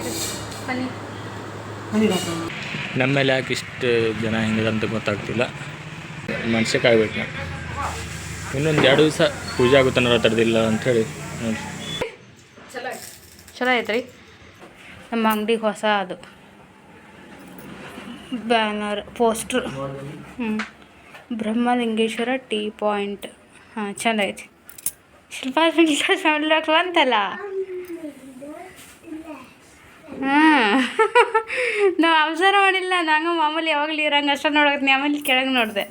ಇದು. ನಮ್ಮೇಲೆ ಯಾಕೆ ಇಷ್ಟು ಜನ ಹೆಂಗಿದೆ ಅಂತ ಗೊತ್ತಾಗ್ತಿಲ್ಲ. ಮನ್ಸಿಗೆ ಆಗ್ಬೇಕು ನಾವು ಇನ್ನೊಂದು ಎರಡು ದಿವಸ ಪೂಜೆ ಆಗುತ್ತಾನ ತಡೆದಿಲ್ಲ ಅಂಥೇಳಿ ನೋಡಿ ಚಲೋ ಐತ್ರಿ ನಮ್ಮ ಅಂಗಡಿ ಹೊಸ ಅದು. Banner poster. ಹ್ಞೂ ಬ್ರಹ್ಮಲಿಂಗೇಶ್ವರ ಟೀ ಪಾಯಿಂಟ್. ಹಾಂ ಚಂದ ಐತಿ ಶಿಲ್ಪ ಬಂತಲ್ಲ ಹಾಂ. ನಾವು ಅಬ್ಸರ್ವ್ ಮಾಡಿಲ್ಲ ನಂಗೆ ಮಾಮೂಲಿ ಯಾವಾಗಲೂ ಇರಂಗೆ ಅಷ್ಟೇ ನೋಡಕ್ಕೆ ಆಮೇಲೆ ಕೆಳಗೆ ನೋಡಿದೆ.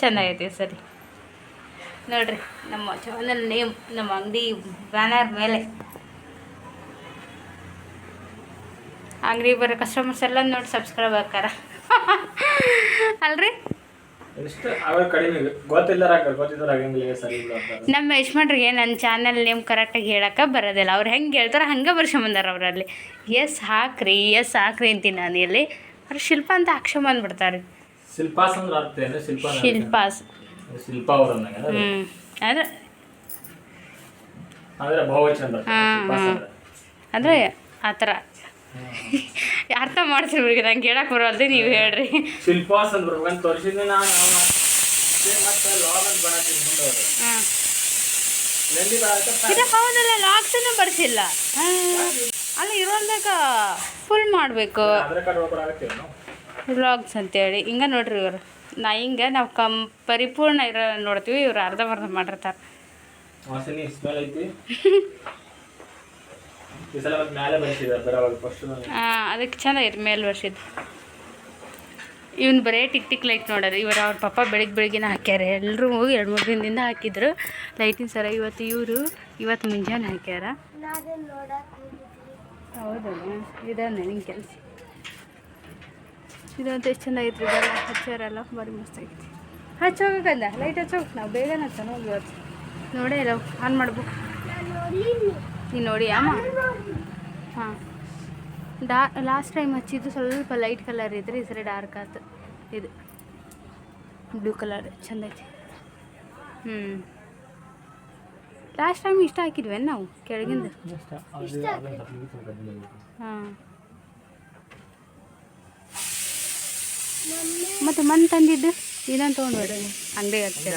ಚೆನ್ನಾಗೈತಿ ಸರಿ. ನೋಡ್ರಿ, ನಮ್ಮ ಚಾನಲ್ ನೇಮ್ ನಮ್ಮ ಅಂಗಡಿ ಬ್ಯಾನರ್ ಮೇಲೆ. ಅಂಗಡಿ ಬರೋ ಕಸ್ಟಮರ್ಸ್ ಎಲ್ಲ ನೋಡಿ ಸಬ್ಸ್ಕ್ರೈಬ್ ಆಕಾರ ಅಲ್ರಿ? ನಮ್ಮ ಯಜಮಾನ್ರಿಗೆ ನನ್ನ ಚಾನಲ್ ನೇಮ್ ಕರೆಕ್ಟಾಗಿ ಹೇಳಕ್ಕೆ ಬರೋದಿಲ್ಲ. ಅವ್ರು ಹೆಂಗೆ ಹೇಳ್ತಾರೆ ಹಂಗೆ ಬರ್ಸ್ಕೊಂಬಂದಾರ ಅವರಲ್ಲಿ. ಎಸ್ ಹಾಕ್ರಿ ಎಸ್ ಹಾಕ್ರಿ ಅಂತೀನಿ ನಾನು ಇಲ್ಲಿ. ಅವ್ರು ಶಿಲ್ಪ ಅಂತ ಹಾಕ್ಸ್ಕೊಂಬಂದ್ಬಿಡ್ತಾರೆ ಶಿಲ್ಪಾಸ್ ಅಂದ್ರೆ ಅರ್ಥ ಏನು? ಶಿಲ್ಪ ಶಿಲ್ಪಾಸ್. ಶಿಲ್ಪ ಅವರು ಹ್ಞೂ ಅಂದ್ರೆ ಅಂದರೆ ಆ ಥರ. ಅರ್ಥ ಮಾಡ್ತೀರಿ ಇವ್ರಿಗೆ ನಂಗೆ ಹೇಳಕ್ಕೆ ಬರೋದೇ ನೀವು ಹೇಳ್ರಿ. ಶಿಲ್ಪಾಸ್ ಅಂತ ಬರ್ಬೇಕಂತ ತೋರಿಸಿದ್ವಿ ನಾನು. ಮತ್ತೆ ಲಾಗ್ ಅಂತ ಬರತ್ತೀನಿ ಮುಂದೆ ಅವ್ರು ಹಾಂ. ಮೆಹಂದಿ ಬರತ್ತ ಇದು ಹೌದಲ್ಲ ಲಾಕ್ಸನ್ನು ಬರ್ಸಿಲ್ಲ. ಅಲ್ಲ ಇರೋದಾಗ ಫುಲ್ ಮಾಡಬೇಕು. ವ್ಲಾಗ್ಸ್ ಅಂತೇಳಿ. ಹಿಂಗೆ ನೋಡ್ರಿ ಇವರು. ನಾ ಹಿಂಗೆ ನಾವು ಕಂ ಪರಿಪೂರ್ಣ ಇರೋ ನೋಡ್ತೀವಿ ಇವ್ರು ಅರ್ಧಂಬರ್ಧ ಮಾಡಿರ್ತಾರೆ. ಅದಕ್ಕೆ ಚೆನ್ನಾಗೈತೆ, ಮೇಲ್ ವರ್ಷದ್ದು ಇವನು ಬರೇ ಟಿಕ್ ಟಿಕ್ ಲೈಟ್ ನೋಡೋದು ಇವರು ಅವ್ರ ಪಪ್ಪ ಬೆಳಿಗ್ಗೆ ಬೆಳಿಗ್ಗೆನ ಹಾಕ್ಯಾರ. ಎಲ್ಲರೂ ಎರಡು ಮೂರು ದಿನದಿಂದ ಹಾಕಿದ್ರು. ಲೈಟಿನ ಸರ ಇವತ್ತು ಇವರು, ಇವತ್ತು ಮುಂಜಾನೆ ಹಾಕ್ಯಾರ. ಹೌದಲ್ಲ ಇದಾನೆ ನಿನ್ನ ಕೆಲಸ. ಇದಂತ ಎಷ್ಟು ಚೆನ್ನಾಗಿತ್ತು ಇದೆಲ್ಲ ಹಚ್ಚಾರಲ್ಲ, ಭಾರಿ ಮಸ್ತಾಗಿತ್ತು ಹಚ್ಚೋಗಂದ ಲೈಟ್ ಹಚ್ಚೋಗ ನಾವು ಬೇಗನೆ ಹಚ್ಚೋಣ ಹೋಗಿ ಇವತ್ತು. ನೋಡೇ ಇಲ್ಲ ಆನ್ ಮಾಡ್ಬೇಕು ನೀನು ನೋಡಿ ಅಮ್ಮ. ಹಾಂ. ಡಾ ಲಾಸ್ಟ್ ಟೈಮ್ ಹಚ್ಚಿದ್ದು ಸ್ವಲ್ಪ ಲೈಟ್ ಕಲರ್ ಇದ್ರೆ ಈ ಸರಿ ಡಾರ್ಕ್ ಆಯ್ತು ಇದು ಬ್ಲೂ ಕಲರ್ ಚೆಂದ ಐತಿ. ಹ್ಞೂ ಲಾಸ್ಟ್ ಟೈಮ್ ಇಷ್ಟ ಹಾಕಿದ್ವಿ ನಾವು ಕೆಳಗಿಂದ? ಹಾಂ. ಮತ್ತು ಮನ್ ತಂದಿದ್ದು? ಇದನ್ನು ತೊಗೊಂಡ್ಬೇಡ ಅಂಗಡಿ ಹಚ್ಚಿರ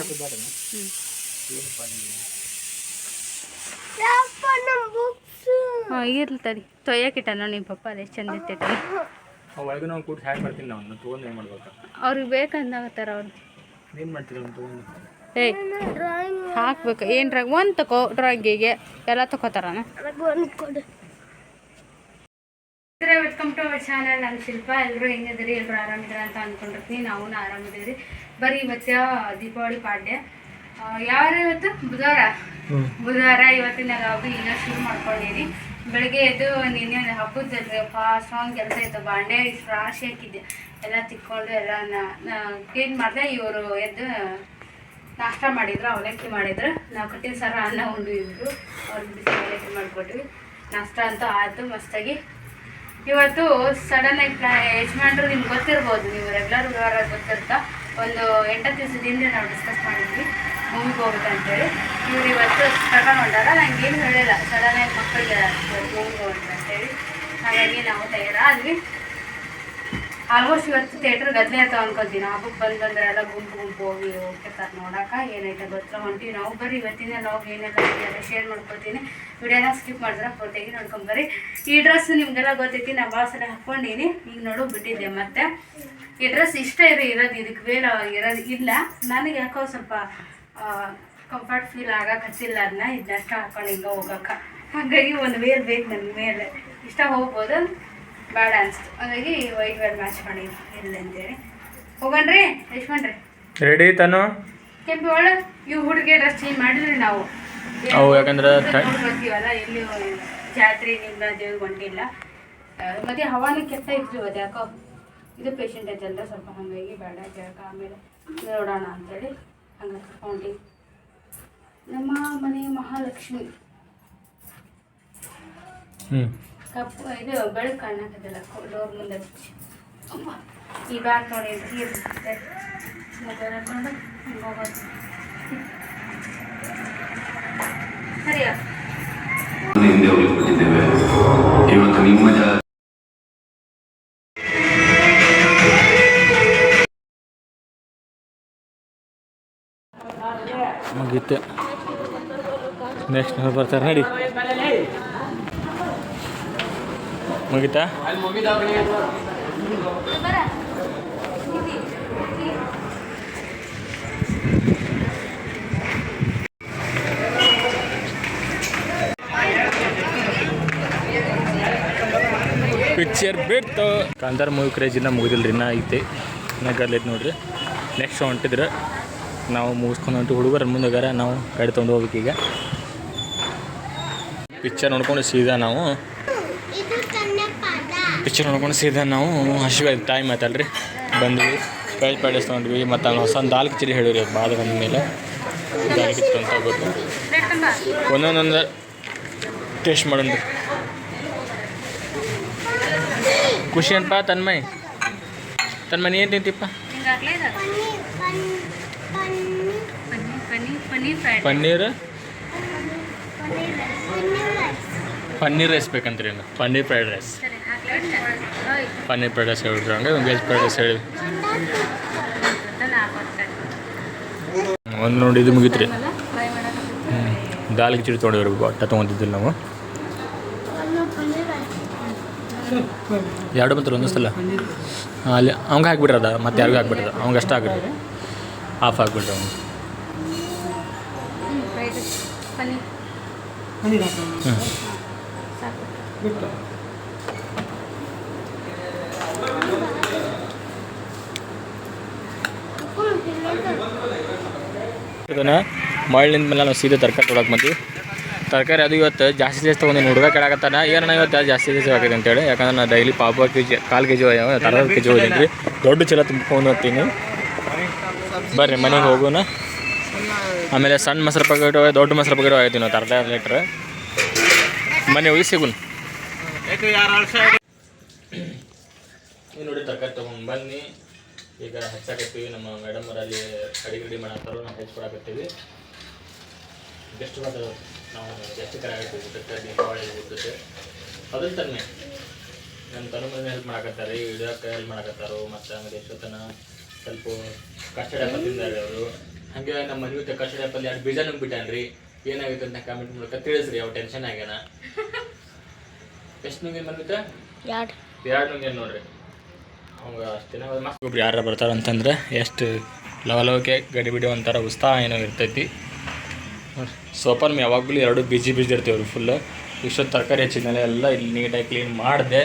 ಹ್ಞೂ ಹಾಂ ಇರ್ಲಿ ತಡಿ. ತೊಯ್ಯಕಿಟ್ಟ ನೋಡಿ ನಿಮ್ಮ ಪಪ್ಪ ಅದೇ ಎಷ್ಟು ಚಂದ ಇರ್ತೈತಿ ಒಳಗೆ ನಾವು ಕೂಡಿ ಹ್ಯಾಕ್ ಮಾಡ್ತೀನಿ ನಾವು ತೊಗೊಂಡು ಏನು ಮಾಡ್ಬೇಕು? ಅವ್ರಿಗೆ ಬೇಕಂದಾಗತ್ತಾರ ಅವ್ರು ಏನು ಮಾಡ್ತೀರಿ ಅವ್ನು ತೊಗೊಂಡು? ಏಯ್ ಹಾಕ್ಬೇಕು. ಏನು ಡ್ರಾಯಿಂಗ್ ಒಂದು ತಗೋ ಡ್ರಾಯಿಂಗಿಗೆ ಎಲ್ಲ ತಗೋತಾರನ ವೆಲ್ಕಮ್ ಟು ಅವರ್ ಚಾನಲ್. ನಾನು ಶಿಲ್ಪ ಎಲ್ಲರೂ ಹೆಂಗಿದ್ರಿ ಎಲ್ಲರೂ ಆರಾಮಿದ್ರ ಅಂತ ಅಂದ್ಕೊಂಡಿರ್ತೀನಿ ನಾವು ಆರಾಮಿದ್ದೀವಿ ಬರೀ ಇವತ್ತು ದೀಪಾವಳಿ ಪಾಡ್ಯ. ಯಾರು ಇವತ್ತು? ಬುಧವಾರ? ಬುಧವಾರ ಇವತ್ತಿನ ಲಾಬಿ ಈಗ ಶುರು ಮಾಡ್ಕೊಂಡಿನಿ. ಬೆಳಗ್ಗೆ ಎದ್ದು ನಿನ್ನೆ ಹಬ್ಬದಲ್ಲಿ ಸ್ಟ್ರಾಂಗ್ ಕೆಲಸ ಇತ್ತು. ಬಾಂಡೆ ಫ್ರಾಶ್ ರಾಶಿ ಹಾಕಿದ್ದೆ. ಎಲ್ಲ ತಿಕ್ಕೊಂಡು ಎಲ್ಲ ಕ್ಲೀನ್ ಮಾಡಿದೆ? ಇವರು ಎದ್ದು ನಾಷ್ಟ ಮಾಡಿದ್ರು, ಅವಲಕ್ಕಿ ಮಾಡಿದ್ರು. ನಾವು ಕಟ್ಟಿನ ಸರ ಅನ್ನ ಉಂಡಿದ್ರು ಅವ್ರಿಗೆ ಬಿಸಿ ಅವಲಕ್ಕಿ ಮಾಡಿಕೊಟ್ವಿ. ನಾಷ್ಟ ಅಂತೂ ಆಯಿತು, ಮಸ್ತಾಗಿ. ಇವತ್ತು ಸಡನ್ ಆಗಿ ಪ್ಲಾ, ಯಜಮಾನ್ರು ನಿಮ್ಗೆ ಗೊತ್ತಿರ್ಬೋದು, ನೀವು ರೆಗ್ಯುಲರ್ ವ್ಯವಹಾರ ಗೊತ್ತಿರ್ತಾ. ಒಂದು ಎಂಟತ್ತು ದಿವಸದಿಂದ ನಾವು ಡಿಸ್ಕಸ್ ಮಾಡಿದ್ವಿ. ಮೂವಿಗೆ ಹೋಗ್ಬೇಕಂತೇಳಿ. ಇವ್ರು ಇವತ್ತು ಕರ್ಕೊಂಡು ಹೊಂಟಾರ ನಂಗೆ ಏನು ಹೇಳಿಲ್ಲ. ಸಡನ್ ಆಗಿ ಮಕ್ಕಳಿಗೆ ಮೂವಿಗೆ ಅಂತ ಅಂತೇಳಿ ಹಾಗಾಗಿ ನಾವು ತಯಾರಾದ್ವಿ ಆಲ್ಮೋಸ್ಟ್ ಇವತ್ತು ಥಿಯೇಟ್ರ್ ಗದ್ದಲೆ ಅಂತ ನಾವು ಹಬ್ಬಕ್ಕೆ ಬಂದ್ರೆ ಎಲ್ಲ ಗುಂಪು ಗುಂಪು ಹೋಗಿ ಹೋಗ್ತಿರ್ತಾರೆ. ನೋಡೋಕೆ ಏನೈತೆ ಗೊತ್ತಾ ಹೊಂಟಿವಿ ನಾವು. ಬರ್ರಿ ಇವತ್ತಿನ ನಾವು ಏನೆಲ್ಲ ಅಂತ ಶೇರ್ ಮಾಡ್ಕೊತೀನಿ ವಿಡಿಯೋನ ಸ್ಕಿಪ್ ಮಾಡಿದ್ರೆ ಪೂರ್ತಿಯಾಗಿ ನೋಡ್ಕೊಂಬರ್ರಿ ಈ ಡ್ರೆಸ್ ನಿಮಗೆಲ್ಲ ಗೊತ್ತೈತಿ. ನಾ ಭಾಳ ಸಲ ಹಾಕ್ಕೊಂಡಿನಿ. ಈಗ ನೋಡು, ಬಿಟ್ಟಿದ್ದೆ ಮತ್ತೆ. ಈ ಡ್ರೆಸ್ ಇಷ್ಟ ಇರೋ ಇರೋದು, ಇದಕ್ಕೆ ಬೇರೆ ಇರೋದು ಇಲ್ಲ. ನನಗೆ ಯಾಕೋ ಸ್ವಲ್ಪ ಕಂಫರ್ಟ್ ಫೀಲ್ ಆಗಕ್ಕೆ ಹಚ್ಚಿಲ್ಲ ಅದನ್ನ ಅಷ್ಟ ಹಾಕೊಂಡು ಹಿಂಗೆ ಹೋಗಕ್ಕೆ. ಹಾಗಾಗಿ ಒಂದು ವೇರ್ ಬೇಕು ನನ್ನ ಮೇಲೆ. ಇಷ್ಟ ಹೋಗ್ಬೋದು ಬೇಡ ಅನಿಸ್ತು. ಹಾಗಾಗಿ ವೈಟ್ ವೇರ್ ಮ್ಯಾಚ್ ಮಾಡಿ ಇಲ್ಲ ಅಂತೇಳಿ ಹೋಗಣ್ರಿ ಯಶ್ಮಣ್ರಿ ರೆಡಿ ತಾನು? ಕೆಂಪು ಒಳ ಇವು ಹುಡುಗಿ ಡ್ರೆಸ್ ಚೇಂಜ್ ಮಾಡಿದ್ರಿ ನಾವು. ಅವು ಯಾಕಂದ್ರೆ ಬರ್ತೀವಲ್ಲ ಎಲ್ಲಿ ಜಾತ್ರೆ ನಿಂದ ದೇವ್ರಿಗೆ ಹೊಂಟಿಲ್ಲ ಮತ್ತೆ ಹವಾನು ಕೆತ್ತ ಇತ್ತು ಅದು ಯಾಕೋ. ಇದು ಪೇಷಂಟ್ ಐತಲ್ಲ ಸ್ವಲ್ಪ ಹಾಗಾಗಿ ಬೇಡ ಕೇಳಕ ಆಮೇಲೆ ನೋಡೋಣ ಅಂತೇಳಿ ಹಂಗೆ ಹೊಂಟಿ ನಮ್ಮ ಮನೆ ಮಹಾಲಕ್ಷ್ಮಿ. ಹ್ಞೂ ಕಪ್ಪು ಇದು ಬೆಳಕು ಕಾಣಕತ್ತಲ್ಲ ಡೋರ್ ಮುಂದೆ ಈ ಬ್ಯಾಗ್ ನೋಡಿ ಇರುತ್ತೆ ಮೊಬೈಲ್ ಹಾಕೊಂಡು ಹೋಗೋದು. ಸರಿಯಾ? ಹಿಂದೆ ಇವತ್ತು ನಿಮ್ಮ ಜಾ ಮುಗೀತು ನೆಕ್ಸ್ಟ್ ಬರ್ತಾರೆ, ನೋಡಿ. ಮುಗಿತಾ? ಪಿಕ್ಚರ್ ಬಿಡ್ತು. ಕಾಂತಾರ ಮೂವಿ ಕ್ರೇಜ್ ಇನ್ನೂ ಮುಗಿದಿಲ್ಲ ಇನ್ನೂ ಐತೆ ನಗರ್ಲೈತೆ ನೋಡ್ರಿ ನೆಕ್ಸ್ಟ್ ಹೊಂಟಿದ್ರೆ. ನಾವು ಮುಗಿಸ್ಕೊಂಡು ಹುಡುಗರ ಮುಂದಗಾರ ನಾವು ಗಾಡಿ ತೊಗೊಂಡು ಹೋಗ್ಬೇಕೀಗ ಪಿಕ್ಚರ್ ನೋಡ್ಕೊಂಡು ಸೀದಾ ನಾವು. ಪಿಕ್ಚರ್ ನೋಡ್ಕೊಂಡು ಸೀದಾ ನಾವು ಹಸಿವೆ ಟೈಮ್ ಆಯ್ತಲ್ರಿ ಬಂದ್ವಿ, ಕೈ ಪ್ಯಾಲೇಸ್ ತೊಗೊಂಡ್ವಿ, ಮತ್ತು ಅವ್ನು ಹೊಸ ದಾಲ್ ಕಿಚಡಿ ಹೇಳಿರಿ ಬಾದ ಬಂದ ಮೇಲೆ. ದಾಲ್ ಅಂತ ಗೊತ್ತು ಒಂದೊಂದೊಂದು ಟೇಸ್ಟ್ ಮಾಡೋಣ ಖುಷಿ ಅನ್ಪ ತನ್ಮಯ್? ತನ್ಮಯ್ ಏನು ತಿಂತಿಪ್ಪ? ಪನ್ನೀರ್ ಪನ್ನೀರ್? ಪನ್ನೀರ್ ಪನ್ನೀರ್ ಪನ್ನೀರ್ ರೈಸ್ ಬೇಕಂತೀರಿ ಏನು paneer fried rice. Paneer fried rice ಹೇಳಿದ್ರು ಹಂಗೆ ವೆಜ್ ಫ್ರೈಡ್ ರೈಸ್ ಹೇಳಿ ಒಂದು ನೋಡಿ ಇದು ಮುಗಿತ್ರಿ. ದಾಲ್ ಕಿಚಡಿ ತೊಗೊಂಡಿರ್ಬೇಕು ಅಟ್ಟ ತೊಗೊಂಡಿದ್ದಿಲ್ಲ ನಾವು. ಎರಡು ಬಂತಾರೆ ಒಂದು ಸಲ. ಹಾಂ ಅಲ್ಲಿ ಅವಂಗೆ ಹಾಕ್ಬಿಟ್ರದ ಮತ್ತೆ ಯಾರಿಗೂ ಹಾಕ್ಬಿಟ್ರದ ಅವಂಗೆ ಅಷ್ಟು ಹಾಕ್ಬಿಟ್ರೆ ಆಫ್ ಹಾಕ್ಬಿಟ್ರೆ ಅವ್ನು ಪನ್ನೀರ್. ಹ್ಞೂ ಸಾಕು ಇದನ್ನು ಮಳ್ಳಿಂದ ಮೇಲೆ ನಾವು ಸೀದಾ ತರಕಾರಿ ತೊಡಕ್ಕೆ ಬಂದ್ವಿ. ತರಕಾರಿ ಅದು ಇವತ್ತು ಜಾಸ್ತಿ ಜಾಸ್ತಿ ತೊಗೊಂಡು ಹುಡುಗ ಈಗ ಏನಣ್ಣ ಇವತ್ತು ಜಾಸ್ತಿ ಜಾಸ್ತಿ ಆಗಿದೆ ಅಂತೇಳಿ ಯಾಕಂದ್ರೆ ನಾನು ಡೈಲಿ ಪಾಪ ಕೆ ಜಿ ಕಾಲು ಕೆ ಜಿ ತರ ಕೆ ಜಿ ಹೋಗಿದ್ದೀನಿ ರೀ ದೊಡ್ಡ ಚೀಲ ತುಂಬ್ಕೊಂಡು ಹೋಗ್ತೀನಿ. ಬರ್ರಿ ಮನೆಗೆ ಹೋಗೋಣ. ಆಮೇಲೆ ಸಣ್ಣ ಮೊಸರು ಪ್ಯಾಕೆಟ್ ದೊಡ್ಡ ಮೊಸರು ಪ್ಯಾಕೆಟ್ ಆಗೈತಿ ನಾವು, ಅರ್ಧ ಲೀಟ್ರ್. ಮನೆ ಹೋಗಿ ಸಿಗುನ್. ನೋಡಿ ತರಕಾರಿ ತೊಗೊಂಡು ಬನ್ನಿ. ಈಗ ಹೆಚ್ಚಾಕತ್ತೀವಿ, ನಮ್ಮ ಮೇಡಮ್ ಅವರಲ್ಲಿ ಅಡಿಗೆ ರೆಡಿ ಮಾಡತ್ತಾರೋ ನಾವು ಹೆಚ್ಚಿಕೊಡಕತ್ತೀವಿ ಬೆಸ್ಟ್ ಬಂದ ನಾವು ಜಾಸ್ತಿ ಕರೆ ಆಗತ್ತೀವಿ ಊಟಕ್ಕೆ ದೀಪಾವಳಿ ಊಟಕ್ಕೆ ಅದನ್ನ ತನ್ನೆ. ನನ್ನ ತನು ಮನೆ ಹೆಲ್ಪ್ ಮಾಡಕತ್ತಾರೆ ವಿಡಿಯೋ ಹೆಲ್ಪ್ ಮಾಡಕತ್ತಾರೋ, ಮತ್ತು ಆಮೇಲೆ ಎಷ್ಟೊತ್ತನ ಸ್ವಲ್ಪ ಕಷ್ಟ ಅವರು. ಹಾಗೆ ನಮ್ಮ ಮನೆ ಕಸ್ಟರ್ಡ್ ಆ್ಯಪಲ್ ಎರಡು ಬೀಜ ನುಂಗ್ಬಿಟ್ಟಾನ್ರಿ ಏನಾಗುತ್ತೆ ಅಂತ ಕಾಮೆಂಟ್ ಮೂಲಕ ತಿಳಿಸ್ರಿ ಅವು ಟೆನ್ಷನ್ ಆಗ್ಯಾನ. ಎಷ್ಟು ನುಂಗೇನು ಬಂದಿತ್ತ ಎರಡು. ಎರಡು ನುಂಗೇನು ನೋಡ್ರಿ. ಅವಾಗ ಅಷ್ಟು ದಿನ ಮಸ್ತ್. ಒಬ್ರು ಯಾರು ಬರ್ತಾರೆ ಅಂತಂದ್ರೆ ಎಷ್ಟು ಲವಲವಿಕೆ ಗಡಿ ಬಿಡಿ ಒಂಥರ ಉತ್ಸಾಹ ಏನೋ ಇರ್ತೈತಿ. ಸೋಪನ್ ಯಾವಾಗಲೂ ಎರಡು ಬಿಜಿ ಬಿಜಿ ಇರ್ತೀವಿ ರೀ ಫುಲ್ಲು ಇಷ್ಟೊತ್ತು ತರಕಾರಿ ಹೆಚ್ಚಿದ್ಮೇಲೆ ಎಲ್ಲ ಇಲ್ಲಿ ನೀಟಾಗಿ ಕ್ಲೀನ್ ಮಾಡಿದೆ.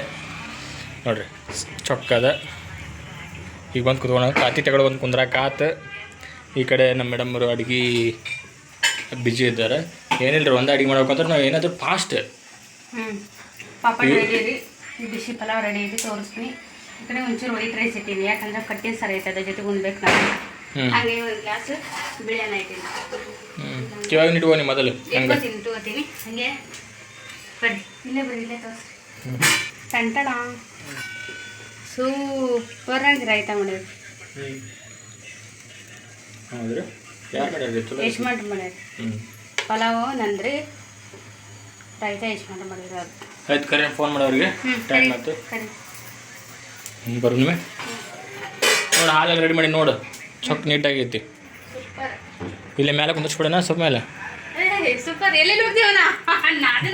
ನೋಡ್ರಿ ಚೊಕ್ಕದ. ಈಗ ಬಂದು ಕುತ್ಕೊಂಡು ಕಾತಿ ತಗೊಳ್ಳೋ ಒಂದು ಕುಂದ್ರಾಕ ಆತು. ಈ ಕಡೆ ನಮ್ಮ ಮೇಡಮ್ರು ಅಡುಗೆ ಬಿಜಿ ಇದ್ದಾರೆ. ಏನಿಲ್ಲ ರೀ ಒಂದು ಅಡುಗೆ ಮಾಡ್ಬೇಕಂದ್ರೆ ನಾವು ಏನಾದರೂ ಫಾಸ್ಟ್ ಹ್ಞೂ ಪಾಪಡ್ ರೆಡಿ ಇದೆ ಈ ಬಿಸಿ ಪಲಾವ್ ರೆಡಿ ಇದೆ ತೋರಿಸ್ತೀನಿ. ಈ ಕಡೆ ಒಂಚೂರು ವೈಟ್ ರೈಸ್ ಇಟ್ಟೀನಿ ಯಾಕಂದ್ರೆ ಕಟ್ಟಿ ಸರ ಐತೆ ಅದ್ರ ಜೊತೆಗೆ ಉಣ್ಬೇಕು ನಾನು ಹಾಗೆ ಒಂದು ಗ್ಲಾಸ್ ಬಿಳಿಯನ್ನ ಇಟ್ಟಿನಿ. ಹ್ಞೂ ಇವಾಗ ಇಟ್ಕೋ ನೀ ಮೊದಲು ಹಂಗೆ. ಇಟ್ಕೋತೀನಿ ತಗೋತೀನಿ ಹಾಗೆ. ಬರ್ರಿ ಇಲ್ಲೇ ಬರ್ರಿ ಇಲ್ಲೇ ತೋರಿಸ್ರಿ ಟಂಟಣ. ಸೂಪರ್ ಆಗಿ ರಾಯ್ತ ಮಾಡಿದ್ರಿ ಹೌದ್ರಿ? ಯಾರು ಮಾಡ್ಯಾರ ಚಲೋ ಎಷ್ಟು ಮಾಡ್ಯಾರ ಹ್ಞೂ ಪಲಾವು ನಂದ್ರಿ. ಮಾಡಿದ್ರು ಅದು. ಆಯ್ತು ಕರೆ ಫೋನ್ ಮಾಡೋರಿಗೆ ಟೈಮ್ ಆಯ್ತು. ಹ್ಞೂ ನೋಡು ಹಾಲೆಲ್ಲ ರೆಡಿ ಮಾಡಿ ನೋಡು. ಚೊಕ್ ನೀಟಾಗೈತಿ ಇಲ್ಲೇ ಮೇಲೆ ಕುಂದಿಸ್ಬಿಡೋಣ ಸ್ವಲ್ಪ ಮೇಲೆ ಸೂಪರ್. ಎಲ್ಲೆಲ್ಲಿ ಹೋಗ್ತೀವನ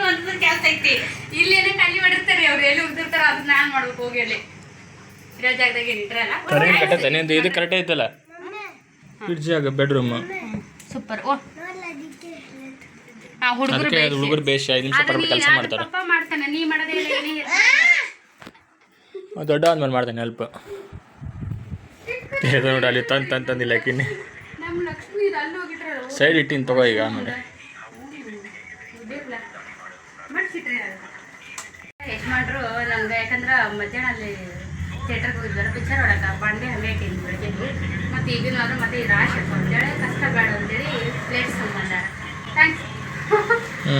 ಒಂದ್ ಕೆಲಸ ಐತಿ. ಇಲ್ಲಿ ಏನೋ ಖಾಲಿ ಮಾಡಿರ್ತಾರೆ ಅವ್ರು. ಎಲ್ಲಿ ಹೋಗ್ತಿರ್ತಾರ ಅದನ್ನ ನಾನು ಮಾಡ್ಬೇಕು ಹೋಗಿ ಅಲ್ಲಿ. ಇರೋ ಜಾಗದಾಗ ಏನಿಟ್ರಲ್ಲ ಕರೆಂಟ್ ಕಟ್ಟೈತೆ ನಿಂದು ಇದು ಕರೆಕ್ಟ್ ಐತಲ್ಲ. ಜಾಗ ಬೆಡ್ರೂಮ್ ಸೂಪರ್ ಓ. ಆ ಹುಡುಗರು ಅದಕ್ಕೆ ಹುಡುಗರು ಬೇಸಿ ಐದು ನಿಮಿಷ ಕೆಲಸ ಮಾಡ್ತಾರೆ. ಪಪ್ಪ ಮಾಡ್ತಾನೆ. ನೀ ಮಾಡೋದೇ ಇಲ್ಲ ಏನೇ ದೊಡ್ಡ ಆದ್ಮೇಲೆ ಮಾಡ್ತಾನೆ ಹೆಲ್ಪ್ ನೋಡಿ ಅಲ್ಲಿ ತಂದು ತಂದು ತಂದಿಲ್ಲ ಹೋಗಿಟ್ರಲ್ಲ ಸೈಡ್ ಇಟ್ಟಿನ ತಗೋ ಈಗ ಆಮೇಲೆ. ಎಷ್ಟು ಮಾಡ್ರು ನಮ್ಗೆ ಯಾಕಂದ್ರೆ ಮಧ್ಯಾಹ್ನ ಅಲ್ಲಿ ಥಿಯೇಟರ್ಗೆ ಹೋಗಿದ್ವಲ್ಲ ಪಿಕ್ಚರ್ ಬಂಡೆ ಹಂಗೆ ಇಟ್ಟಿನಿ ಬೆಳಗ್ಗೆ ಈಗಿನ ಆದ್ರೂ ಮತ್ತೆ ಇದು ಆಶೆ ಅಂತೇಳಿ ಕಷ್ಟ ಬೇಡ ಅಂತೇಳಿ ಪ್ಲೇಟ್ಸ್ ತೊಗೊಂಡಾರ ಥ್ಯಾಂಕ್ಸ್ ಹ್ಞೂ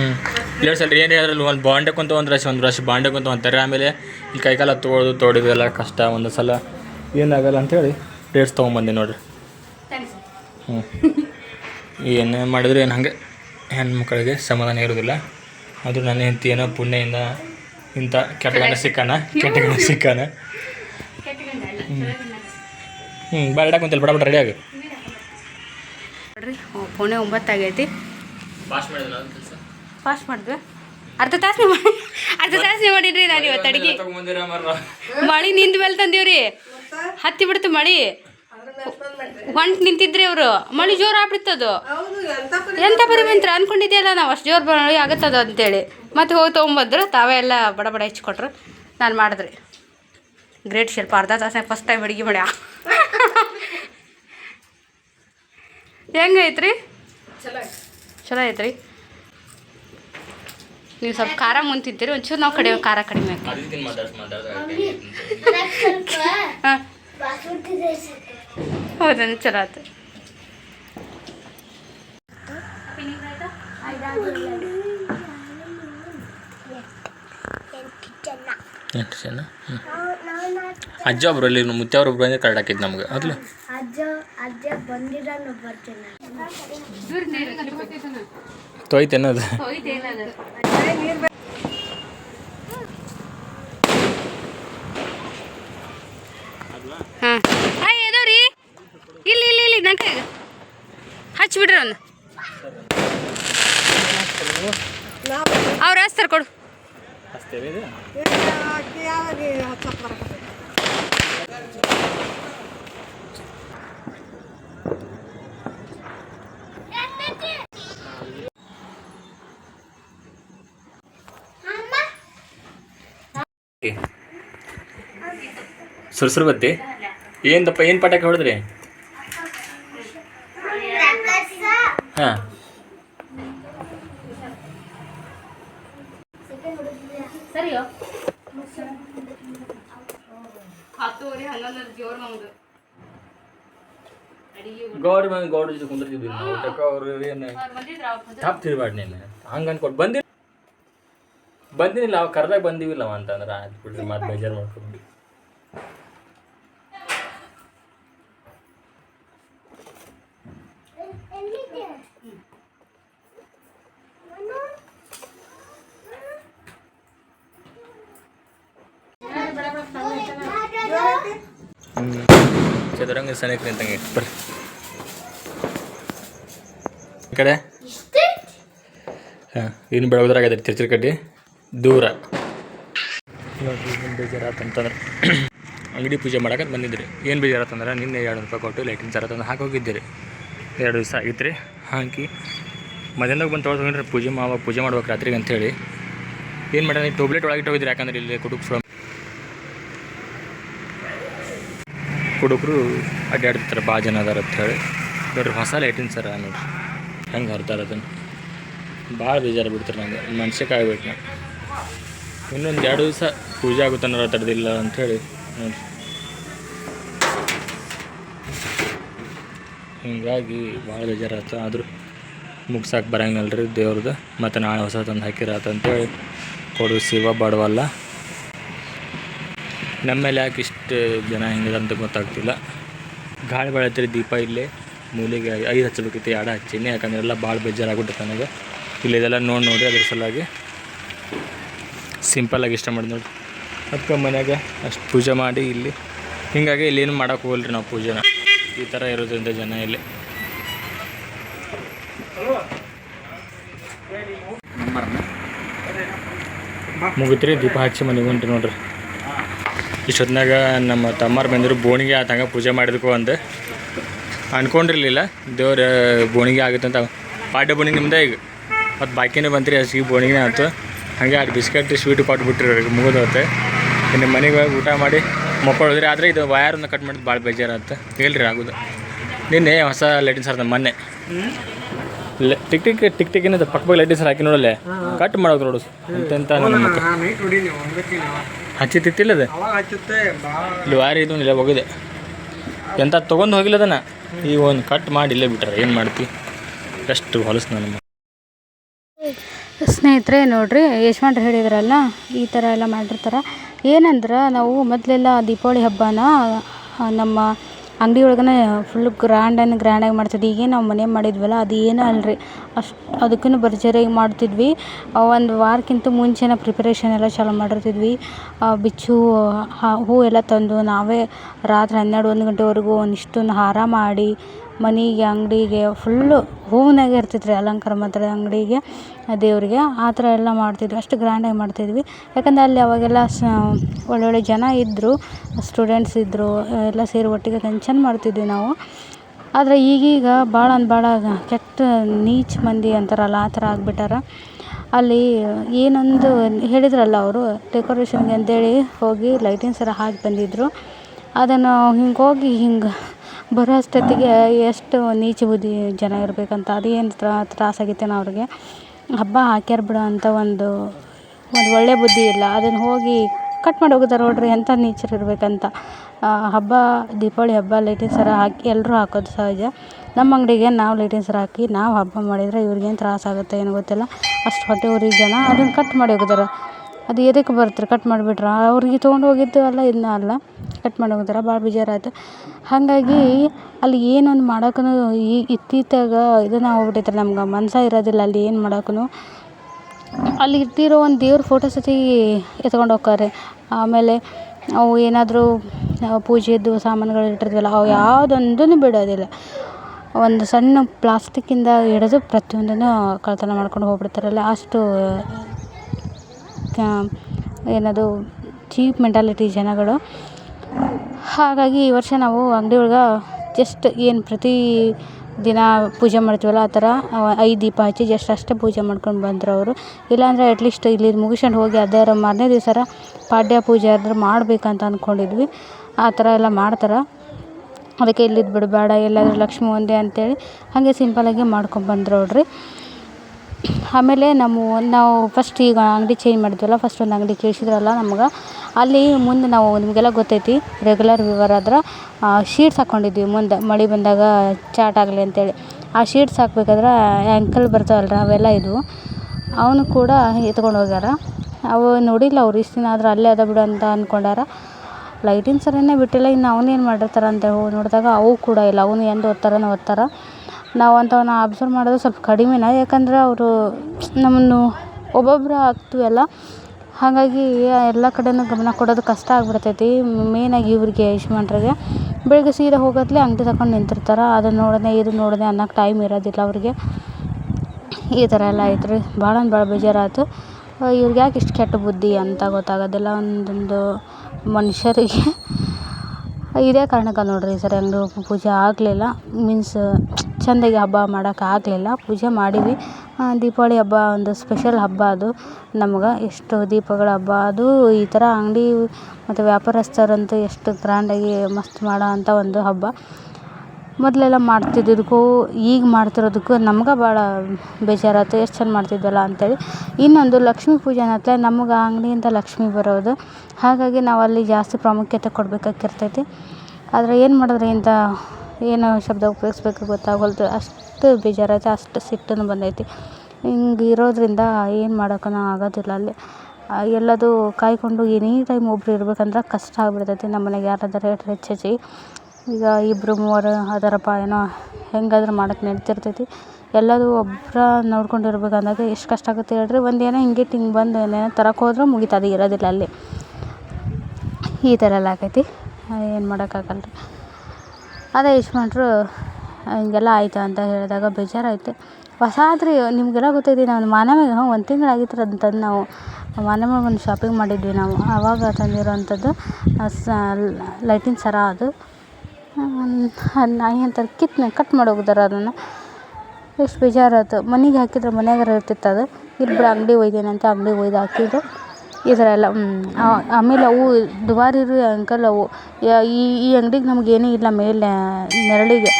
ಪ್ಲೇಟ್ಸ್ ಅಲ್ರಿ ಏನು ಅದ್ರಲ್ಲಿ ಒಂದು ಬಾಂಡೆ ಕುಂತ ಒಂದು ರಶ್ ಒಂದು ರಶ್ ಬಾಂಡೆ ಕುಂತ ಅಂತಾರೆ ಆಮೇಲೆ ಈ ಕೈಕಾಲ ತೊಗೊಳ್ದು ತೊಡೋದು ಎಲ್ಲ ಕಷ್ಟ ಒಂದು ಸಲ ಏನಾಗಲ್ಲ ಅಂತೇಳಿ ಪ್ಲೇಟ್ಸ್ ತೊಗೊಂಬಂದೆ ನೋಡ್ರಿ. ಹ್ಞೂ ಏನೇ ಮಾಡಿದ್ರು ಏನು ಹಾಗೆ ಹೆಣ್ಮಕ್ಳಿಗೆ ಸಮಾಧಾನ ಇರೋದಿಲ್ಲ. ಅದು ನನ್ನ ಹೆಂಡತಿ ಏನೋ ಪುಣ್ಯದಿಂದ ಇಂಥ ಕೆಟ್ಟ ಸಿಕ್ಕಾನ ಕೆಟ್ಟ ಸಿಕ್ಕಾನ. ಇಲ್ಲ ಹ್ಞೂ ಬೇಡ ಕುಂತಿಲ್ಲ ಬಡ ಬಡ ರೆಡಿ ಆಗಿ. ನೋಡ್ರಿ ಪೌಣೆ ಮಾಡಿದ್ರೆ ನಾನು ಫಾಸ್ಟ್ ಮಾಡಿದ್ವಿ. ಅರ್ಧ ತಾಸು ಮಾಡಿ ಅರ್ಧ ತಾಸು ಮಾಡಿದ್ರಿ ನಾನು ಇವತ್ತು ಅಡಿಗೆ. ಮಳೆ ನಿಂದ ಮೇಲೆ ತಂದೀವ್ರಿ. ಹತ್ತಿ ಬಿಡ್ತು ಮಳಿ. ಹೊಂಟು ನಿಂತಿದ್ರಿ ಅವರು. ಮಳಿ ಜೋರು ಆಗ್ಬಿಡ್ತದು ಎಂತ ಬರಿ ಬಂತ್ರ ಅನ್ಕೊಂಡಿದ್ಯಲ್ಲ ನಾವು ಅಷ್ಟು ಜೋರು ಬರೋ ಆಗತ್ತದ ಅಂತೇಳಿ. ಮತ್ತೆ ಹೋಗಿ ತೊಗೊಂಬಂದ್ರು ತಾವೇ ಎಲ್ಲ ಬಡ ಬಡ ಹೆಚ್ಚಿಕೊಟ್ರು ನಾನು ಮಾಡಿದ್ರಿ ಗ್ರೇಟ್ ಶಿಲ್ಪ ಅರ್ಧ ತಾಸಾಗ ಫಸ್ಟ್ ಟೈಮ್ ಅಡುಗೆ ಮಾಡ್ಯ ಹೆಂಗೈತ್ರಿ ಚಲೋ ಐತ್ರಿ ನೀವು ಸ್ವಲ್ಪ ಖಾರ ಮುಂದೆ ತಿಂತೀರಿ ಒಂಚೂರು ನಾವು ಕಡಿಮೆ ಖಾರ ಕಡಿಮೆ ಹಾಕಿ ಅದಕ್ಕಿಂತ ಮಾತಾಡ್ಸ್ ಮಾತಾಡ್ದಾಗ ಹಾಂ ಹೌದನ್ ಚಲೋ ಆಯ್ತು ಎಂಟು ಜನ? ಅಜ್ಜ ಒಬ್ರು ಅಲ್ಲಿ ಮುತ್ತೆ ಅವ್ರು ಒಬ್ರು ಅಂದ್ರೆ ಕರೆಕ್ಟ್ ಹಾಕಿದ್ದು ನಮ್ಗೆ. ಅದ್ಲ ಅಜ್ಜ ಅಜ್ಜ ಬಂದಿರಲ್ಲ ಬರ್ತೀನಿ ತೊಯ್ತು ಅನ್ನೋದು ಹಾಂ ಹಾಯ್ ಎದವ್ರಿ ಇಲ್ಲಿ ಇಲ್ಲಿ ಇಲ್ಲಿ ನನ್ನ ಕೈಗೆ ಹಚ್ಬಿಡ್ರಿ ಒಂದು ಅವ್ರು ಹಚ್ತಾರೆ ಕೊಡು ಸುರ್ಸುರು ಬತ್ತಿ ಏನ್ ದಪ್ಪ ಏನು ಪಟಾಕಿ ಹೊಡೆದ್ರಿ ಹಾಂ ಮಂದಿ ಗೌಡ್ರ ಜೊತೆ ಕುಂದಿರ್ತಿದ್ವಿ ನಾವು. ಊಟಕ್ಕೆ ಅವ್ರು ಏನು ತಪ್ಪು ನೀನು. ಹಂಗೆ ಕೊಟ್ಟು ಬಂದಿ ಬಂದಿನಿಲ್ಲ ಅವ ಕರ್ದಾಗ ಬಂದಿವಿಲ್ಲ ಅವ ಅಂತಂದ್ರೆ ಆಯ್ತು ಬಿಡ್ರಿ ಮತ್ತೆ ಬೇಜಾರು ಮಾಡ್ಕೊಂಡು ಚದುರಂಗ ಸನಿಕ್ರಿ ನಿಂತಂಗೆ ಬರ್ರಿ. ಈ ಕಡೆ? ಹಾಂ, ಇನ್ನು ಬೆಳಗುದ್ರಾಗ ತಿರ್ಚಿರ್ ಕಡ್ಡಿ. ದೂರ. ಬೇಜಾರಾತಂತಂದ್ರೆ ಅಂಗಡಿ ಪೂಜೆ ಮಾಡಕ್ಕೆ ಬಂದಿದ್ರಿ. ಏನು ಬೇಜಾರಾತಂದ್ರೆ ನಿನ್ನೆ ಎರಡು ರೂಪಾಯಿ ಕೊಟ್ಟು ಲೈಟಿನ ಸರ ತಂದು ಹಾಕಿ ಹೋಗಿದ್ದೀರಿ. ಎರಡು ದಿವಸ ಆಗಿತ್ತು ರೀ ಹಾಕಿ ಮಧ್ಯಾಹ್ನದಾಗ ಬಂದು ತೊಗೊಂಡ್ರೆ ಪೂಜೆ ಮಾವ ಪೂಜೆ ಮಾಡ್ಬೇಕು ರಾತ್ರಿಗೆ ಅಂಥೇಳಿ ಏನು ಮಾಡೋಣ ಈ ಟೋಬ್ಲೆಟ್ ಒಳಗೆ ಹೋಗಿದ್ರಿ ಯಾಕಂದ್ರೆ ಇಲ್ಲಿ ಕುಟುಂಬ ಕುಡುಕರು ಅಡ್ಡಾಡ್ತಾರೆ ಭಾಳ ಜನ ಅದಾರ ಹೇಳಿ. ನೋಡ್ರಿ, ಹೊಸ ಲೈಟಿನ ಸರ ನೋಡ್ರಿ. ಹೆಂಗೆ ಹರ್ತಾರೆ ಅದನ್ನು. ಭಾಳ ಬೇಜಾರು ಬಿಡ್ತಾರೆ ನಂಗೆ. ಮನ್ಸಿಗೆ ಆಗ್ಬೇಕು ನಾ ಇನ್ನೊಂದು ಎರಡು ದಿವಸ ಪೂಜೆ ಆಗುತ್ತೆ ಅನ್ನೋ ತಡೆದಿಲ್ಲ ಅಂಥೇಳಿ ನೋಡ್ರಿ. ಹೀಗಾಗಿ ಭಾಳ ಬೇಜಾರಾಯ್ತು ಆದರೂ ಮುಗ್ಸಕ್ಕೆ ಬರಂಗಿಲ್ಲ ರೀ ದೇವ್ರದ್ದು ಮತ್ತು ನಾಳೆ ಹೊಸ ತಂದು ಹಾಕಿರತ್ತಂತೇಳಿ ಕೊಡು ಶಿವ, ಬಡವಲ್ಲ. ನಮ್ಮ ಮೇಲೆ ಯಾಕೆ ಇಷ್ಟು ಜನ ಹಿಂಗಿದೆ ಅಂತ ಗೊತ್ತಾಗ್ತಿಲ್ಲ. ಗಾಳಿ ಬೆಳತ್ರಿ ದೀಪ ಇಲ್ಲೇ. ಮೂಲೆಗೆ ಐದು ಹಚ್ಚಬೇಕಿತ್ತು, ಎರಡು ಹಚ್ಚೀನಿ. ಯಾಕಂದ್ರೆ ಎಲ್ಲ ಭಾಳ ಬೇಜಾರಾಗ್ಬಿಟ್ಟೈತೆ ನನಗೆ. ಇಲ್ಲಿ ಇದೆಲ್ಲ ನೋಡಿ ನೋಡಿ ಅದ್ರ ಸಲುವಾಗಿ ಸಿಂಪಲ್ಲಾಗಿ ಇಷ್ಟ ಮಾಡಿ ನೋಡಿ ಅದಕ್ಕೆ ಮನೆಯಾಗೆ ಅಷ್ಟು ಪೂಜೆ ಮಾಡಿ ಇಲ್ಲಿ. ಹೀಗಾಗಿ ಇಲ್ಲೇನು ಮಾಡೋಕೆ ಹೋಗಲ್ರಿ ನಾವು ಪೂಜೆನ. ಈ ಥರ ಇರೋದ್ರಿಂದ ಜನ ಇಲ್ಲಿ. ಮುಗಿತ್ರಿ, ದೀಪ ಹಚ್ಚಿ ಮನೆಗೆ ಹೊಂಟ್ರಿ ನೋಡ್ರಿ. ಇಷ್ಟೊತ್ತಿನಾಗ ನಮ್ಮ ತಮ್ಮರು ಬಂದರು ಬೋಣಿಗೆ ಆತಂಗ ಪೂಜೆ ಮಾಡಿದಕ್ಕೂ ಅಂದೆ. ಅನ್ಕೊಂಡಿರಲಿಲ್ಲ ದೇವ್ರ ಬೋಣಿಗೆ ಆಗುತ್ತೆ ಅಂತ ಪಾಡ್ಯ ಬೋಣಿ ನಿಮ್ದೆ ಈಗ? ಮತ್ತು ಬಾಕಿನೇ ಬಂತ್ರಿ ಹಸಿಗೆ ಬೋಣಿಗೆ ಆಯ್ತು ಹಾಗೆ ಅದು ಬಿಸ್ಕೆಟ್ ಸ್ವೀಟ್ ಕೊಟ್ಬಿಟ್ರಿ ಅವ್ರಿಗೆ ಮುಗಿದೋತೆ ಇನ್ನು ಮನೆಗೆ ಹೋಗಿ ಊಟ ಮಾಡಿ ಮಕ್ಕಳಿದ್ರೆ ಆದರೆ ಇದು ವಯರನ್ನು ಕಟ್ ಮಾಡಿದ್ದು ಭಾಳ ಅಂತ ಹೇಳ್ರಿ ಆಗೋದು ನಿನ್ನೆ ಹೊಸ ಲೈಟಿನ ಸರ್ ನಮ್ಮ ಮೊನ್ನೆ. ಟಿಕ್ ಟಿಕ್ ಟಿಕ್ ಟಿಕ್ ಏನಿದೆ ಪಕ್ಕ ಪಕ್ಕ ಲೈಟಿನ ಸರ್ ಹಾಕಿ ನೋಡಲ್ಲೇ? ಕಟ್ ಮಾಡೋದು ನೋಡು. ಎಂತೆಂತ ನಮ್ಮ ಹಚ್ಚಿತ್ತಿಲ್ಲ ಅದು ಅವಾಗ ಹಚ್ಚುತ್ತೆ ಇಲ್ಲಿ ವಾರ ಇದು ಇಲ್ಲ ಹೋಗಿದೆ. ಎಂತ ತೊಗೊಂಡು ಹೋಗಿಲ್ಲ ಅದನ್ನ? ಈ ಒಂದು ಕಟ್ ಮಾಡಿ ಇಲ್ಲೇ ಬಿಟ್ರೆ ಏನು ಮಾಡ್ತಿ? ಎಷ್ಟು ಹೊಲಸು ನನ್ನ ಸ್ನೇಹಿತರೆ ನೋಡ್ರಿ ಯಶವಂಟ್ರು ಹೇಳಿದ್ರಲ್ಲ ಈ ಥರ ಎಲ್ಲ ಮಾಡಿರ್ತಾರೆ. ಏನಂದ್ರೆ ನಾವು ಮೊದಲೆಲ್ಲ ದೀಪಾವಳಿ ಹಬ್ಬನ ನಮ್ಮ ಅಂಗಡಿ ಒಳಗನೆ ಫುಲ್ ಗ್ರ್ಯಾಂಡ್ ಆ್ಯಂಡ್ ಗ್ರ್ಯಾಂಡಾಗಿ ಮಾಡ್ತಿದ್ವಿ ಈಗೇನು ನಾವು ಮನೆ ಮಾಡಿದ್ವಲ್ಲ, ಅದು ಏನೂ ಅಲ್ರಿ. ಅಷ್ಟು ಅದಕ್ಕೂ ಭರ್ಜರಿಯಾಗಿ ಮಾಡ್ತಿದ್ವಿ. ಒಂದು ವಾರಕ್ಕಿಂತ ಮುಂಚೆನೇ ಪ್ರಿಪರೇಷನ್ ಎಲ್ಲ ಚಾಲು ಮಾಡಿರ್ತಿದ್ವಿ. ಬಿಚ್ಚು ಹ- ಹೂ ಎಲ್ಲ ತಂದು ನಾವೇ ರಾತ್ರಿ ಹನ್ನೆರಡು, ಒಂದು ಗಂಟೆವರೆಗೂ ಒಂದಿಷ್ಟೊಂದು ಹಾರ ಮಾಡಿ ಮನೆಗೆ, ಅಂಗಡಿಗೆ ಫುಲ್ಲು ಹೂವಿನಾಗೆ ಇರ್ತಿತ್ತು ರೀ ಅಲಂಕಾರ ಮಾತ್ರ ಅಂಗಡಿಗೆ ದೇವರಿಗೆ. ಆ ಥರ ಎಲ್ಲ ಮಾಡ್ತಿದ್ವಿ. ಅಷ್ಟು ಗ್ರ್ಯಾಂಡಾಗಿ ಮಾಡ್ತಿದ್ವಿ. ಯಾಕಂದರೆ ಅಲ್ಲಿ ಅವಾಗೆಲ್ಲ ಸ, ಒಳ್ಳೊಳ್ಳೆ ಜನ ಇದ್ದರು ಸ್ಟೂಡೆಂಟ್ಸ್ ಇದ್ದರು ಎಲ್ಲ ಸೇರಿ ಒಟ್ಟಿಗೆ ಚೆಂದ ಮಾಡ್ತಿದ್ವಿ ನಾವು. ಆದರೆ ಈಗೀಗ ಭಾಳ ಅಂದ್ ಭಾಳ ಕೆಟ್ಟ ನೀಚ ಮಂದಿ ಅಂತಾರಲ್ಲ, ಆ ಥರ ಆಗ್ಬಿಟ್ಟಾರ. ಅಲ್ಲಿ ಏನೊಂದು ಹೇಳಿದ್ರಲ್ಲ ಅವರು ಡೆಕೋರೇಷನ್ಗೆ ಅಂತೇಳಿ ಹೋಗಿ ಲೈಟಿಂಗ್ಸ್ ಎಲ್ಲ ಹಾಕಿ ಬಂದಿದ್ದರು ಅದನ್ನು ಹಿಂಗೆ ಹೋಗಿ ಹಿಂಗೆ ಬರೋ ಅಷ್ಟೊತ್ತಿಗೆ ಎಷ್ಟು ನೀಚ ಬುದ್ಧಿ ಜನ ಇರಬೇಕಂತ ತ್ರಾಸ ತ್ರಾಸು ಆಗೈತೇನೋ ಅವ್ರಿಗೆ. ಹಬ್ಬ ಹಾಕ್ಯಾರ ಬಿಡು ಅಂತ ಒಂದು ಒಂದು ಒಳ್ಳೆಯ ಬುದ್ಧಿ ಇಲ್ಲ. ಅದನ್ನು ಹೋಗಿ ಕಟ್ ಮಾಡಿ ಹೋಗಿದಾರೆ ನೋಡ್ರಿ ಎಂಥ ನೀಚರು ಇರಬೇಕಂತ. ಹಬ್ಬ, ದೀಪಾವಳಿ ಹಬ್ಬ ಲೈಟಿಂಗ್ ಸರ ಹಾಕಿ ಎಲ್ಲರೂ ಹಾಕೋದು ಸಹಜ. ನಮ್ಮ ಅಂಗಡಿಗೆ ನಾವು ಸರ ಹಾಕಿ ನಾವು ಹಬ್ಬ ಮಾಡಿದರೆ ಇವ್ರಿಗೇನು ತ್ರಾಸು ಆಗುತ್ತೆ ಏನು ಗೊತ್ತಿಲ್ಲ. ಅಷ್ಟು ಹೊಟ್ಟೆ ಉರಿ ಜನ ಅದನ್ನು ಕಟ್ ಮಾಡಿ ಹೋಗಿದಾರೆ. ಅದು ಎದಕ್ಕೆ ಬರ್ತ್ರಿ? ಕಟ್ ಮಾಡಿಬಿಟ್ರೆ? ಅವ್ರಿಗೆ ತೊಗೊಂಡು ಹೋಗಿದ್ದು ಅಲ್ಲ ಇದನ್ನ ಅಲ್ಲ. ಕಟ್ ಮಾಡಿ ಹೋಗಿದಾರ ಭಾಳ ಬೇಜಾರಾಯ್ತು ಹಾಗಾಗಿ ಅಲ್ಲಿ ಏನೊಂದು ಮಾಡೋಕ್ಕೂ ಈ ಇತ್ತಿತ್ತಾಗ ಇದನ್ನು ಆಗ್ಬಿಟ್ಟೈತೆ ನಮ್ಗೆ. ಮನ್ಸೇ ಇರೋದಿಲ್ಲ ಅಲ್ಲಿ ಏನು ಮಾಡೋಕ್ಕೂ ಅಲ್ಲಿ ಇಟ್ಟಿರೋ ಒಂದು ದೇವ್ರ ಫೋಟೋ ಸತಿ ಎತ್ಕೊಂಡು ಹೋಗ್ತಾರೆ. ಆಮೇಲೆ ಅವು ಏನಾದರೂ ಪೂಜೆದು ಸಾಮಾನುಗಳು ಇಟ್ಟಿರ್ತೀವಲ್ಲ, ಅವು ಯಾವುದೊಂದೂ ಬಿಡೋದಿಲ್ಲ. ಒಂದು ಸಣ್ಣ ಪ್ಲಾಸ್ಟಿಕ್ಕಿಂದ ಹಿಡಿದು ಪ್ರತಿಯೊಂದನ್ನು ಕಳ್ಳತನ ಮಾಡ್ಕೊಂಡು ಹೋಗ್ಬಿಡ್ತಾರಲ್ಲ, ಅಷ್ಟು ಏನದು ಚೀಪ್ ಮೆಂಟಾಲಿಟಿ ಜನಗಳು. ಹಾಗಾಗಿ ಈ ವರ್ಷ ನಾವು ಅಂಗಡಿ ಒಳಗೆ ಜಸ್ಟ್ ಏನು ಪ್ರತಿ ದಿನ ಪೂಜೆ ಮಾಡ್ತೀವಲ್ಲ ಆ ಥರ ಐದು ದೀಪ ಹಚ್ಚಿ ಜಸ್ಟ್ ಅಷ್ಟೇ ಪೂಜೆ ಮಾಡ್ಕೊಂಡು ಬಂದರು ಅವರು. ಇಲ್ಲಾಂದರೆ ಅಟ್ಲೀಸ್ಟ್ ಇಲ್ಲಿ ಮುಗಿಸ್ಕೊಂಡು ಹೋಗಿ ಅದರ ಮಾರನೇ ದಿವಸ ಪಾಡ್ಯ ಪೂಜೆ ಆದ್ರೆ ಮಾಡ್ಬೇಕಂತ ಅಂದ್ಕೊಂಡಿದ್ವಿ ಆ ಥರ ಎಲ್ಲ ಮಾಡ್ತಾರೆ. ಅದಕ್ಕೆ ಇಲ್ಲಿದ್ದು ಬಿಡಬೇಡ, ಎಲ್ಲಾದರೂ ಲಕ್ಷ್ಮೀ ಒಂದೇ ಅಂತೇಳಿ ಹಾಗೆ ಮಾಡ್ಕೊಂಡು ಮಾಡ್ಕೊಂಬಂದ್ರು ನೋಡ್ರಿ ಆಮೇಲೆ ನಮ್ಮ ನಾವು ಫಸ್ಟ್ ಈಗ ಅಂಗಡಿ ಚೇಂಜ್ ಮಾಡಿದ್ವಲ್ಲ ಫಸ್ಟ್ ಒಂದು ಅಂಗಡಿ ಕೇಳಿಸಿದ್ರಲ್ಲ ನಮ್ಗೆ. ಅಲ್ಲಿ ಮುಂದೆ ನಾವು ನಿಮಗೆಲ್ಲ ಗೊತ್ತೈತಿ ರೆಗ್ಯುಲರ್ ವ್ಯೂವರ್ ಆದ್ರೆ ಶೀಟ್ಸ್ ಹಾಕ್ಕೊಂಡಿದ್ವಿ ಮುಂದೆ, ಮಳೆ ಬಂದಾಗ ಚಾಟ್ ಆಗಲಿ ಅಂತೇಳಿ. ಆ ಶೀಟ್ಸ್ ಹಾಕ್ಬೇಕಾದ್ರೆ ಆ್ಯಂಕಲ್ ಬರ್ತಾವಲ್ಲ ಅವೆಲ್ಲ ಇದ್ದವು ಅವನು ಕೂಡ ಎತ್ಕೊಂಡು ಹೋಗ್ಯಾರ. ಅವು ನೋಡಿಲ್ಲ ಅವ್ರು ಇಷ್ಟು ದಿನ ಆದ್ರೆ ಅಲ್ಲೇ ಅದ ಬಿಡು ಅಂತ ಅಂದ್ಕೊಂಡಾರ ಲೈಟಿಂಗ್ ಸರನೇ ಬಿಟ್ಟಿಲ್ಲ, ಇನ್ನು ಅವನೇನು ಮಾಡಿರ್ತಾರೆ ಅಂತ ನೋಡಿದಾಗ ಅವು ಕೂಡ ಇಲ್ಲ, ಅವನು ಎಂದು ಓದ್ತಾರನೋ ಓದ್ತಾರೆ. ನಾವು ಅಂಥವನ್ನ ಅಬ್ಸರ್ವ್ ಮಾಡೋದು ಸ್ವಲ್ಪ ಕಡಿಮೆನೇ? ಯಾಕಂದ್ರೆ ಅವರು ನಮ್ಮನ್ನು ಒಬ್ಬೊಬ್ಬರು ಆಗ್ತೀವಲ್ಲ ಹಾಗಾಗಿ ಎಲ್ಲ ಕಡೆನೂ ಗಮನ ಕೊಡೋದು ಕಷ್ಟ ಆಗ್ಬಿಡ್ತೈತಿ. ಮೇಯ್ನಾಗಿ ಇವ್ರಿಗೆ, ಯಜಮಾನ್ರಿಗೆ. ಬೆಳಗ್ಗೆ ಸೀದಾ ಹೋಗೋತ್ಲೆ ಅಂಗಡಿ ತಗೊಂಡು ನಿಂತಿರ್ತಾರೆ. ಅದನ್ನು ನೋಡಿದೆ, ಇದು ನೋಡಿದೆ ಅನ್ನೋಕೆ ಟೈಮ್ ಇರೋದಿಲ್ಲ ಅವ್ರಿಗೆ. ಈ ಥರ ಎಲ್ಲ ಆಯ್ತು ರೀ ಭಾಳ ಭಾಳ ಬೇಜಾರಾಯ್ತು ಇವ್ರಿಗೆ ಯಾಕೆ ಇಷ್ಟು ಕೆಟ್ಟ ಬುದ್ಧಿ ಅಂತ ಗೊತ್ತಾಗೋದಿಲ್ಲ. ಒಂದೊಂದು ಮನುಷ್ಯರಿಗೆ. ಇದೇ ಕಾರಣಕ್ಕೆ ನೋಡಿರಿ ಈ ಸರಿ ಪೂಜೆ ಆಗಲಿಲ್ಲ. ಮೀನ್ಸ್ ಚೆಂದಾಗಿ ಹಬ್ಬ ಮಾಡಕ್ಕೆ ಆಗಲಿಲ್ಲ. ಪೂಜೆ ಮಾಡೀವಿ ದೀಪಾವಳಿ ಹಬ್ಬ ಒಂದು ಸ್ಪೆಷಲ್ ಹಬ್ಬ ಅದು. ನಮ್ಗೆ ಎಷ್ಟು ದೀಪಗಳ ಹಬ್ಬ. ಅದು ಈ ಥರ ಅಂಗಡಿ ಮತ್ತು ವ್ಯಾಪಾರಸ್ಥರಂತೂ ಎಷ್ಟು ಗ್ರ್ಯಾಂಡಾಗಿ ಮಸ್ತ್ ಮಾಡೋವಂಥ ಒಂದು ಹಬ್ಬ. ಮೊದಲೆಲ್ಲ ಮಾಡ್ತಿದ್ದಿದ್ದಕ್ಕೂ, ಈಗ ಮಾಡ್ತಿರೋದಕ್ಕೂ ನಮ್ಗೆ ಭಾಳ ಬೇಜಾರಾಯ್ತು. ಎಷ್ಟು ಚೆಂದ ಮಾಡ್ತಿದ್ವಲ್ಲ ಅಂತೇಳಿ. ಇನ್ನೊಂದು ಲಕ್ಷ್ಮಿ ಪೂಜೆ ಅನ್ನತ್ಲೆ ನಮ್ಗೆ ಆ ಅಂಗಡಿಯಿಂದ ಲಕ್ಷ್ಮಿ ಬರೋದು. ಹಾಗಾಗಿ ನಾವು ಅಲ್ಲಿ ಜಾಸ್ತಿ ಪ್ರಾಮುಖ್ಯತೆ ಕೊಡಬೇಕಾಗಿರ್ತೈತಿ. ಆದರೆ ಏನು ಮಾಡಿದ್ರೆ ಇಂಥ ಏನು ಶಬ್ದ ಉಪಯೋಗಿಸ್ಬೇಕು ಗೊತ್ತಾಗವಲ್ದು ಅಷ್ಟು ಬೇಜಾರಾಯ್ತು, ಅಷ್ಟು ಸಿಟ್ಟೂ ಬಂದೈತಿ. ಹಿಂಗೆ ಇರೋದರಿಂದ ಏನು ಮಾಡೋಕ್ಕೂ ಆಗೋದಿಲ್ಲ ಅಲ್ಲಿ. ಎಲ್ಲದೂ ಕಾಯ್ಕೊಂಡು ಎನಿ ಟೈಮ್ ಒಬ್ರು ಇರ್ಬೇಕಂದ್ರೆ ಕಷ್ಟ ಆಗ್ಬಿಡ್ತೈತಿ. ನಮ್ಮ ಮನೆಗೆ ಯಾರಾದರೂ ಹೇಳ್ರಿ ಹೆಚ್ಚು ಈಗ ಇಬ್ಬರು ಮೂವರು ಅದಾರಪ್ಪ, ಏನೋ ಹೆಂಗಾದ್ರೂ ಮಾಡೋಕೆ ನಡೀತಿರ್ತೈತಿ. ಎಲ್ಲದೂ ಒಬ್ರು ನೋಡ್ಕೊಂಡು ಇರ್ಬೇಕಂದಾಗ ಎಷ್ಟು ಕಷ್ಟ ಆಗುತ್ತೆ ಹೇಳ್ರಿ? ಒಂದು ಏನೋ ಹಿಂಗೆ ಹಿಂಗೆ ಬಂದು ಏನೇನೋ ತರಕ್ಕೆ ಹೋದ್ರೆ ಮುಗೀತು ಅದು ಇರೋದಿಲ್ಲ ಅಲ್ಲಿ. ಈ ಥರ ಎಲ್ಲ ಆಗೈತಿ. ಏನು ಮಾಡೋಕ್ಕಾಗಲ್ಲ ರೀ ಅದೇ ಯಜಮಾನ್ರು ಹೀಗೆಲ್ಲ ಆಯಿತು ಅಂತ ಹೇಳಿದಾಗ ಬೇಜಾರಾಯಿತು. ಹೊಸಾದ್ರಿ, ನಿಮಗೆಲ್ಲ ಗೊತ್ತೈತಿ ನಾನು ಮಾನವ ಒಂದು ತಿಂಗಳಾಗಿತ್ತು ರೀ ಅದನ್ನ ತಂದು ನಾವು. ಮಾನವ ಒಂದು ಶಾಪಿಂಗ್ ಮಾಡಿದ್ವಿ ನಾವು. ಆವಾಗ ತಂದಿರೋವಂಥದ್ದು ಸ ಲೈಟಿನ ಸರ ಅದು. ನಾಯಿ ಅಂತಾರೆ ಕಿತ್ತು ಕಟ್ ಮಾಡಿ ಹೋಗಿದಾರೆ ಅದನ್ನು. ಎಷ್ಟು ಬೇಜಾರಾಯ್ತು. ಮನೆಗೆ ಹಾಕಿದ್ರೆ ಮನ್ಯಾಗಾರ ಇರ್ತಿತ್ತು ಅದು. ಇಲ್ಲಿ ಬಿಡು ಅಂಗ್ಡಿಗೆ ಒಯ್ದೇನಂತ ಅಂತ ಅಂಗ್ಡಿಗೆ ಒಯ್ದು ಹಾಕಿದ್ರು ಈ ಥರ ಎಲ್ಲ ಆಮೇಲೆ ಅವು ದುಬಾರಿ ರೀ ಅಂಕಲ್ ಅವು. ಈ ಈ ಅಂಗ್ಡಿಗೆ ನಮ್ಗೆ ಏನೂ ಇಲ್ಲ ಮೇಲೆ, ನೆರಳಿಗೆ.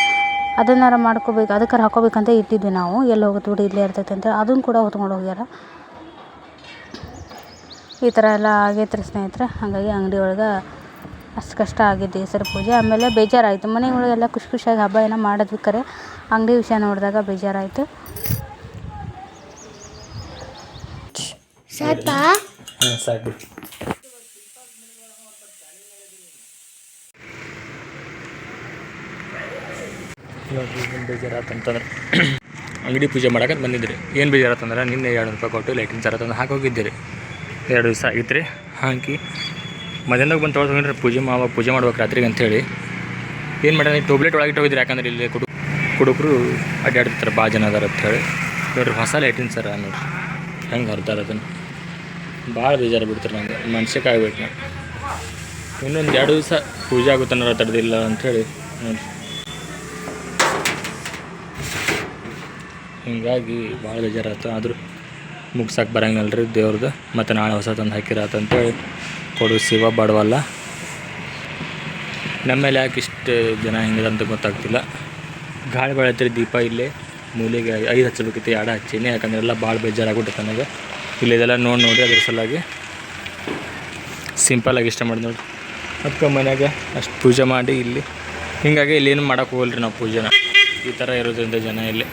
ಅದನ್ನಾರ ಮಾಡ್ಕೊಬೇಕು ಅದಕ್ಕಾರೆ ಹಾಕ್ಕೋಬೇಕಂತ ಇಟ್ಟಿದ್ವಿ ನಾವು. ಎಲ್ಲಿ ಹೋಗುತ್ತೆ ಬಿಡು, ಇಲ್ಲೇ ಇರ್ತೈತೆ ಅಂತ. ಅದನ್ನು ಕೂಡ ಹೊತ್ಕೊಂಡು ಹೋಗ್ಯಾರ. ಈ ಥರ ಎಲ್ಲ ಆಗೈತೆ ರೀ ಸ್ನೇಹಿತರೆ. ಹಾಗಾಗಿ ಅಂಗಡಿ ಒಳಗೆ ಅಷ್ಟು ಕಷ್ಟ ಆಗಿದ್ದು ಈ ಪೂಜೆ. ಆಮೇಲೆ ಬೇಜಾರಾಯಿತು. ಮನೆಯೊಳಗೆಲ್ಲ ಖುಷಿ ಖುಷಿಯಾಗಿ ಹಬ್ಬ ಏನೋ ಮಾಡಿದ್ವಿ ಖರೆ ಅಂಗಡಿ ವಿಷಯ ನೋಡಿದಾಗ ಬೇಜಾರಾಯಿತು. ಹಾಂ, ಸಾಕು. ಏನು ಬೇಜಾರಾತಂತಂದ್ರೆ ಅಂಗಡಿ ಪೂಜೆ ಮಾಡಕ್ಕೆ ಬಂದಿದ್ರಿ. ಏನು ಬೇಜಾರಾತಂದ್ರೆ ನಿನ್ನೆ ಎರಡು ರೂಪಾಯಿ ಕೊಟ್ಟು ಲೈಟಿನ ಸರ ತಂದು ಹಾಕಿ ಹೋಗಿದ್ದೀರಿ. ಎರಡು ದಿವಸ ಆಗಿತ್ತು ರೀ ಹಾಕಿ. ಮಧ್ಯಾಹ್ನದಾಗ ಬಂದು ತೊಗೊಳ್ರಿ ಪೂಜೆ ಮಾವ ಪೂಜೆ ಮಾಡ್ಬೇಕು ರಾತ್ರಿಗೆ ಅಂಥೇಳಿ ಏನು ಮಾಡ್ಯಾನ ಟೋಬ್ಲೆಟ್ ಒಳಗೆ ಹೋಗಿದ್ರಿ ಯಾಕಂದ್ರೆ ಇಲ್ಲಿ ಕುಡು, ಕುಡುಕರು ಅಡ್ಡಾಡ್ತಾರೆ ಭಾಳ ಜನ ಅದಾರ ಅಂತ ಹೇಳಿ ನೋಡ್ರಿ ಹೊಸ ಲೈಟಿನ ಸರ ನೋಡ್ರಿ. ಹೆಂಗೆ ಅರ್ಧ ಅದನ್ನು? ಭಾಳ ಬೇಜಾರು ಬಿಡ್ತಾರೆ ನಂಗೆ. ಮನ್ಸಿಗೆ ಕಾಯ್ಬೇಕು ನಾನು ಇನ್ನೊಂದು ಎರಡು ದಿವಸ ಪೂಜೆ ಆಗುತ್ತಾನ ತಡೆದಿಲ್ಲ ಅಂಥೇಳಿ ನೋಡಿ ಹೀಗಾಗಿ ಭಾಳ ಬೇಜಾರಾಯ್ತು. ಆದರೂ ಮುಗ್ಸಕ್ಕೆ ಬರಂಗಿಲ್ಲ ರೀ ದೇವ್ರದ್ದು ಮತ್ತು ನಾಳೆ ಹೊಸ ತಂದು ಹಾಕಿರತ್ತಂತೇಳಿ ಕೊಡು ಶಿವ ಬಡವಲ್ಲ. ನಮ್ಮೇಲೆ ಯಾಕೆ ಇಷ್ಟು ಜನ ಹಿಂಗಿದೆ ಅಂತ ಗೊತ್ತಾಗ್ತಿಲ್ಲ. ಗಾಳಿ ಬೆಳತ್ರಿ ದೀಪ ಇಲ್ಲೇ. ಮೂಲೆಗೆ ಐದು ಹಚ್ಚಬೇಕಿತ್ತು, ಎರಡು ಹಚ್ಚೀನಿ. ಯಾಕಂದ್ರೆ ಎಲ್ಲ ಭಾಳ ಬೇಜಾರಾಗ್ಬಿಟ್ಟೈತೆ ನನಗೆ. ಇಲ್ಲಿ ಇದೆಲ್ಲ ನೋಡಿ ನೋಡಿ ಅದ್ರ ಸಲುವಾಗಿ ಸಿಂಪಲಾಗಿ ಇಷ್ಟ ಮಾಡಿ ನೋಡಿ. ಅದಕ್ಕೆ ಮನೆಯಾಗೆ ಅಷ್ಟು ಪೂಜೆ ಮಾಡಿ ಇಲ್ಲಿ. ಹಿಂಗಾಗಿ ಇಲ್ಲೇನು ಮಾಡೋಕೆ ಹೋಗಲ್ರಿ ನಾವು ಪೂಜೆನ. ಈ ಥರ ಇರೋದ್ರಿಂದ ಜನ ಇಲ್ಲಿ.